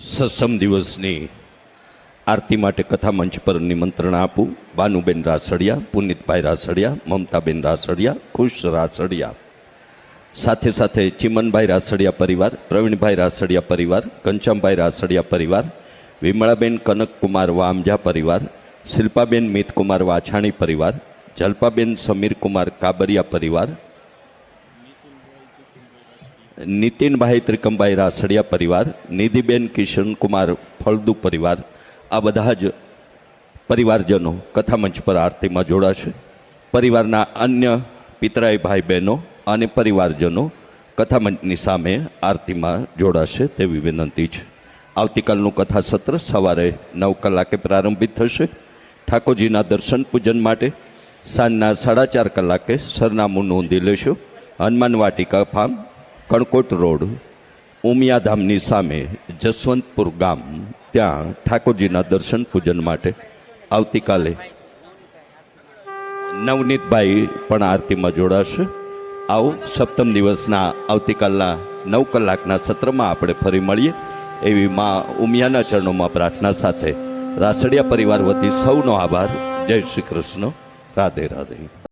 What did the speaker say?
સત્સમ દિવસની આરતી માટે કથા મંચ પર નિમંત્રણ આપું. ભાનુબેન રાસડિયા, પુનિતભાઈ રાસડિયા, મમતાબેન રાસડિયા, ખુશ રાસડિયા. સાથે સાથે ચિમનભાઈ રાસડિયા પરિવાર, પ્રવીણભાઈ રાસડિયા પરિવાર કંચમભાઈ રાસડિયા પરિવાર, વિમળાબેન કનકકુમાર વામજા પરિવાર, શિલ્પાબેન મિતકુમાર વાછાણી પરિવાર, જલ્પાબેન સમીરકુમાર કાબરિયા પરિવાર નીતિનભાઈ ત્રિકમભાઈ રાસડિયા પરિવાર, નિધિબેન કિશનકુમાર ફળદુ પરિવાર, આ બધા જ પરિવારજનો કથામંચ પર આરતીમાં જોડાશે. પરિવારના અન્ય પિતરાઈ ભાઈ બહેનો અને પરિવારજનો કથામંચની સામે આરતીમાં જોડાશે તેવી વિનંતી છે. આવતીકાલનું કથા સત્ર સવારે નવ કલાકે પ્રારંભિત થશે. ઠાકોરજીના દર્શન પૂજન માટે સાંજના સાડા ચાર કલાકે સરનામું નોંધી લેશો. હનુમાન વાટિકા ફાર્મ કણકોટ રોડ, ઉમિયાધામની સામે જસવંતપુર ગામ. ત્યાં ઠાકોરજીના દર્શન પૂજન માટે આવતીકાલે નવનીતભાઈ પણ આરતીમાં જોડાશે. આવો સપ્તમ દિવસના આવતીકાલના નવ કલાકના સત્રમાં આપણે ફરી મળીએ એવી મા ઉમિયાના ચરણોમાં પ્રાર્થના સાથે. રાસડિયા પરિવાર વતી સૌનો આભાર. જય શ્રી કૃષ્ણ. રાધે રાધે.